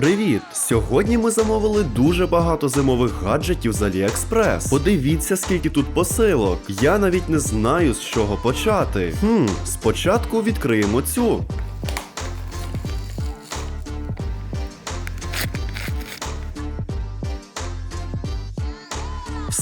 Привіт! Сьогодні ми замовили дуже багато зимових гаджетів з AliExpress. Подивіться, скільки тут посилок. Я навіть не знаю, з чого почати. Хм, спочатку відкриємо цю.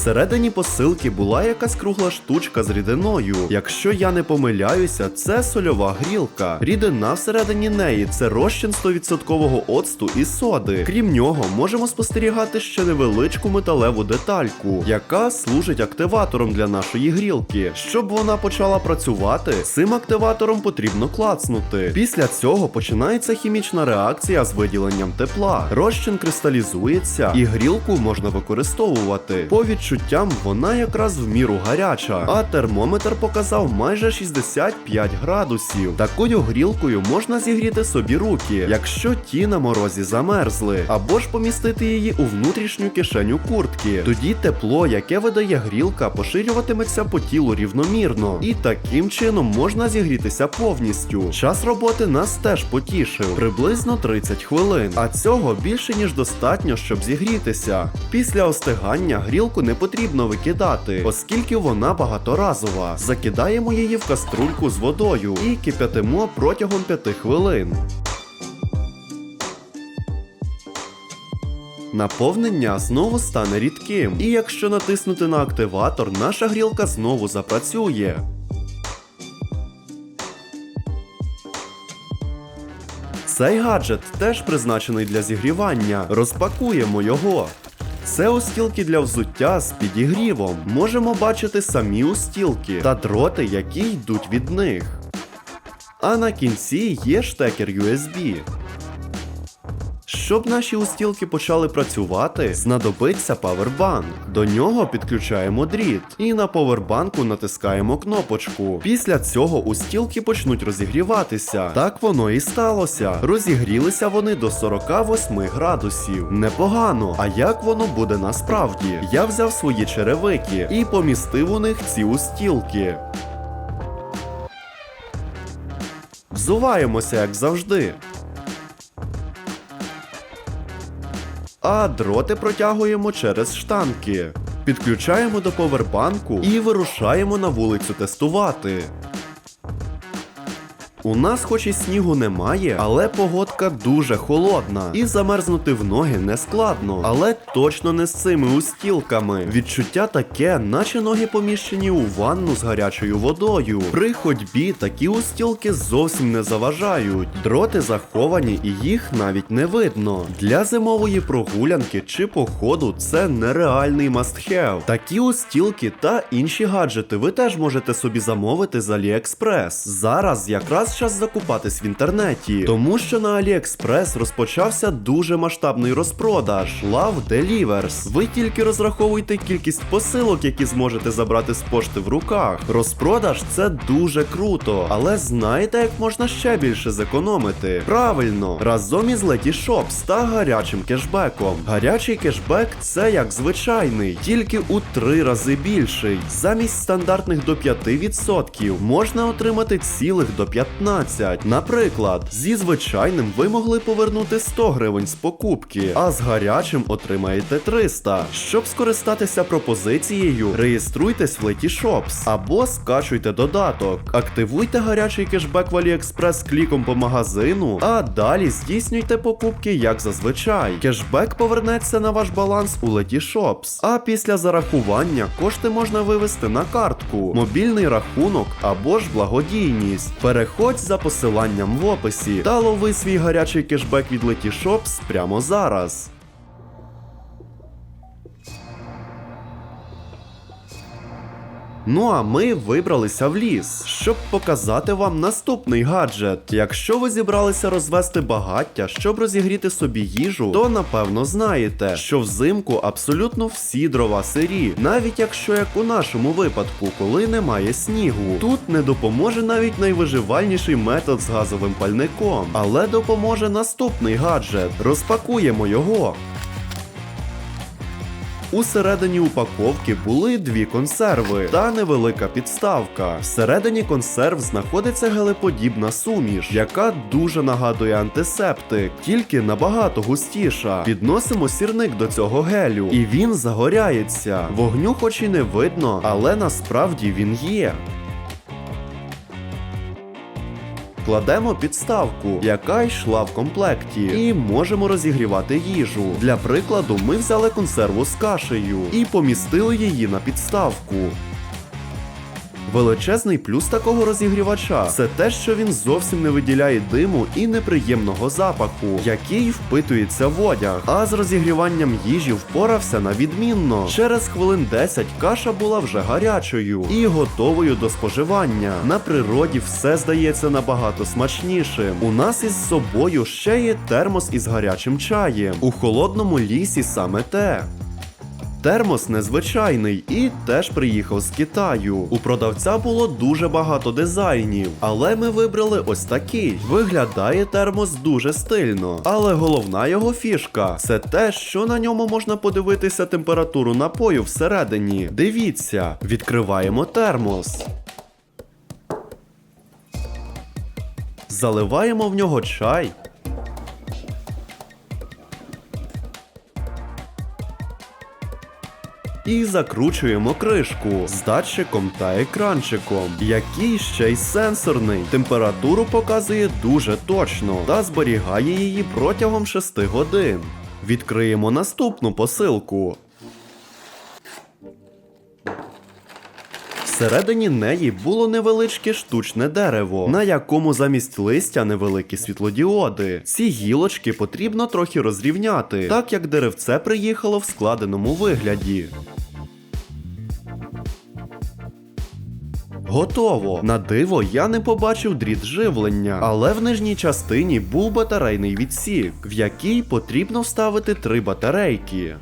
Всередині посилки була якась кругла штучка з рідиною. Якщо я не помиляюся, це сольова грілка. Рідина всередині неї це розчин 100% оцту і соди. Крім нього, можемо спостерігати ще невеличку металеву детальку, яка служить активатором для нашої грілки. Щоб вона почала працювати, цим активатором потрібно клацнути. Після цього починається хімічна реакція з виділенням тепла. Розчин кристалізується, і грілку можна використовувати. По відчуттям вона якраз в міру гаряча, а термометр показав майже 65 градусів. Такою грілкою можна зігріти собі руки, якщо ті на морозі замерзли, або ж помістити її у внутрішню кишеню куртки. Тоді тепло, яке видає грілка, поширюватиметься по тілу рівномірно, і таким чином можна зігрітися повністю. Час роботи нас теж потішив приблизно 30 хвилин, а цього більше ніж достатньо, щоб зігрітися. Після остигання грілку не потрібно викидати, оскільки вона багаторазова. Закидаємо її в каструльку з водою і кип'ятимо протягом 5 хвилин. Наповнення знову стане рідким, і якщо натиснути на активатор, наша грілка знову запрацює. Цей гаджет теж призначений для зігрівання. Розпакуємо його. Це устілки для взуття з підігрівом. Можемо бачити самі устілки та дроти, які йдуть від них. А на кінці є штекер USB. Щоб наші устілки почали працювати, знадобиться павербанк. До нього підключаємо дріт і на повербанку натискаємо кнопочку. Після цього устілки почнуть розігріватися. Так воно і сталося. Розігрілися вони до 48 градусів. Непогано. А як воно буде насправді? Я взяв свої черевики і помістив у них ці устілки. Взуваємося, як завжди. А дроти протягуємо через штанки. Підключаємо до повербанку і вирушаємо на вулицю тестувати. У нас хоч і снігу немає, але погодка дуже холодна. І замерзнути в ноги не складно, але точно не з цими устілками. Відчуття таке, наче ноги поміщені у ванну з гарячою водою. При ходьбі такі устілки зовсім не заважають. Дроти заховані і їх навіть не видно. Для зимової прогулянки чи походу це нереальний must-have. Такі устілки та інші гаджети ви теж можете собі замовити з AliExpress. Зараз якраз час закупатись в інтернеті, тому що на AliExpress розпочався дуже масштабний розпродаж Love Delivers. Ви тільки розраховуйте кількість посилок, які зможете забрати з пошти в руках. Розпродаж це дуже круто, але знаєте, як можна ще більше зекономити? Правильно, разом із Letyshops та гарячим кешбеком. Гарячий кешбек це як звичайний, тільки у три рази більший. Замість стандартних до 5% можна отримати цілих до 15. Наприклад, зі звичайним ви могли повернути 100 гривень з покупки, а з гарячим отримаєте 300. Щоб скористатися пропозицією, реєструйтесь в Letyshops або скачуйте додаток, активуйте гарячий кешбек в AliExpress кліком по магазину, а далі здійснюйте покупки як зазвичай. Кешбек повернеться на ваш баланс у Letyshops, а після зарахування кошти можна вивести на картку, мобільний рахунок або ж благодійність. Переходь за посиланням в описі та лови свій гарячий кешбек від Letyshops прямо зараз. Ну а ми вибралися в ліс, щоб показати вам наступний гаджет. Якщо ви зібралися розвести багаття, щоб розігріти собі їжу, то напевно знаєте, що взимку абсолютно всі дрова сирі, навіть якщо як у нашому випадку, коли немає снігу. Тут не допоможе навіть найвиживальніший метод з газовим пальником, але допоможе наступний гаджет. Розпакуємо його. Усередині упаковки були дві консерви та невелика підставка. Всередині консерв знаходиться гелеподібна суміш, яка дуже нагадує антисептик, тільки набагато густіша. Підносимо сірник до цього гелю, і він загоряється. Вогню хоч і не видно, але насправді він є. Кладемо підставку, яка йшла в комплекті, і можемо розігрівати їжу. Для прикладу, ми взяли консерву з кашею і помістили її на підставку. Величезний плюс такого розігрівача це те, що він зовсім не виділяє диму і неприємного запаху, який впитується в одяг. А з розігріванням їжі впорався на відмінно. Через хвилин 10 каша була вже гарячою і готовою до споживання. На природі все здається набагато смачнішим. У нас із собою ще є термос із гарячим чаєм. У холодному лісі саме те. Термос незвичайний і теж приїхав з Китаю. У продавця було дуже багато дизайнів, але ми вибрали ось такий. Виглядає термос дуже стильно. Але головна його фішка це те, що на ньому можна подивитися температуру напою всередині. Дивіться, відкриваємо термос. Заливаємо в нього чай. І закручуємо кришку з датчиком та екранчиком, який ще й сенсорний. Температуру показує дуже точно та зберігає її протягом 6 годин. Відкриємо наступну посилку. Всередині неї було невеличке штучне дерево, на якому замість листя невеликі світлодіоди. Ці гілочки потрібно трохи розрівняти, так як деревце приїхало в складеному вигляді. Готово. На диво я не побачив дріт живлення, але в нижній частині був батарейний відсік, в який потрібно вставити три батарейки.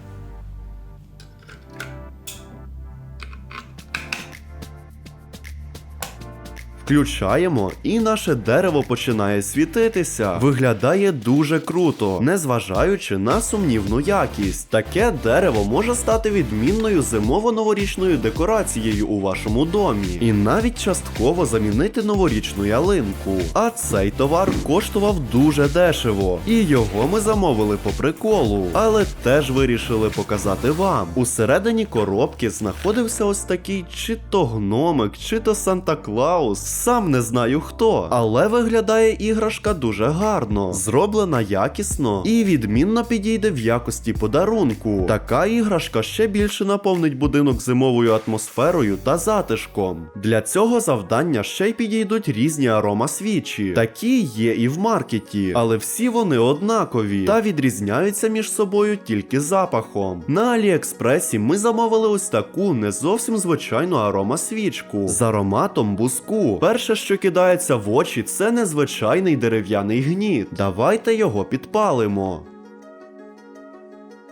Включаємо, і наше дерево починає світитися. Виглядає дуже круто, незважаючи на сумнівну якість. Таке дерево може стати відмінною зимово-новорічною декорацією у вашому домі, і навіть частково замінити новорічну ялинку. А цей товар коштував дуже дешево, і його ми замовили по приколу, але теж вирішили показати вам. Усередині коробки знаходився ось такий чи то гномик, чи то Санта Клаус. Сам не знаю хто, але виглядає іграшка дуже гарно, зроблена якісно і відмінно підійде в якості подарунку. Така іграшка ще більше наповнить будинок зимовою атмосферою та затишком. Для цього завдання ще й підійдуть різні аромасвічі. Такі є і в маркеті, але всі вони однакові та відрізняються між собою тільки запахом. На Аліекспресі ми замовили ось таку не зовсім звичайну аромасвічку з ароматом буску. Перше, що кидається в очі, це незвичайний дерев'яний гніт. Давайте його підпалимо.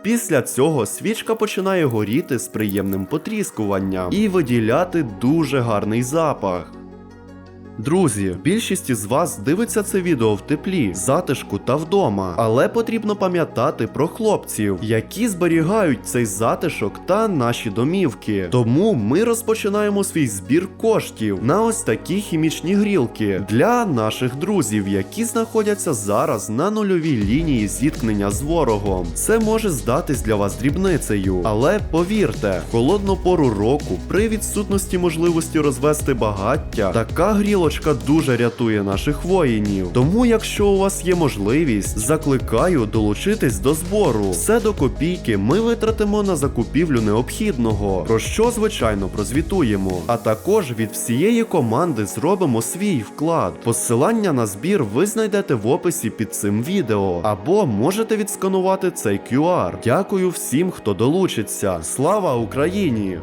Після цього свічка починає горіти з приємним потріскуванням і виділяти дуже гарний запах. Друзі, більшість із вас дивиться це відео в теплі, затишку та вдома, але потрібно пам'ятати про хлопців, які зберігають цей затишок та наші домівки. Тому ми розпочинаємо свій збір коштів на ось такі хімічні грілки для наших друзів, які знаходяться зараз на нульовій лінії зіткнення з ворогом. Це може здатись для вас дрібницею, але повірте, в холодну пору року, при відсутності можливості розвести багаття, така грілочка дуже рятує наших воїнів. Тому, якщо у вас є можливість, закликаю долучитись до збору. Все до копійки ми витратимо на закупівлю необхідного, про що звичайно прозвітуємо. А також від всієї команди зробимо свій вклад. Посилання на збір ви знайдете в описі під цим відео, або можете відсканувати цей QR. Дякую всім, хто долучиться. Слава Україні!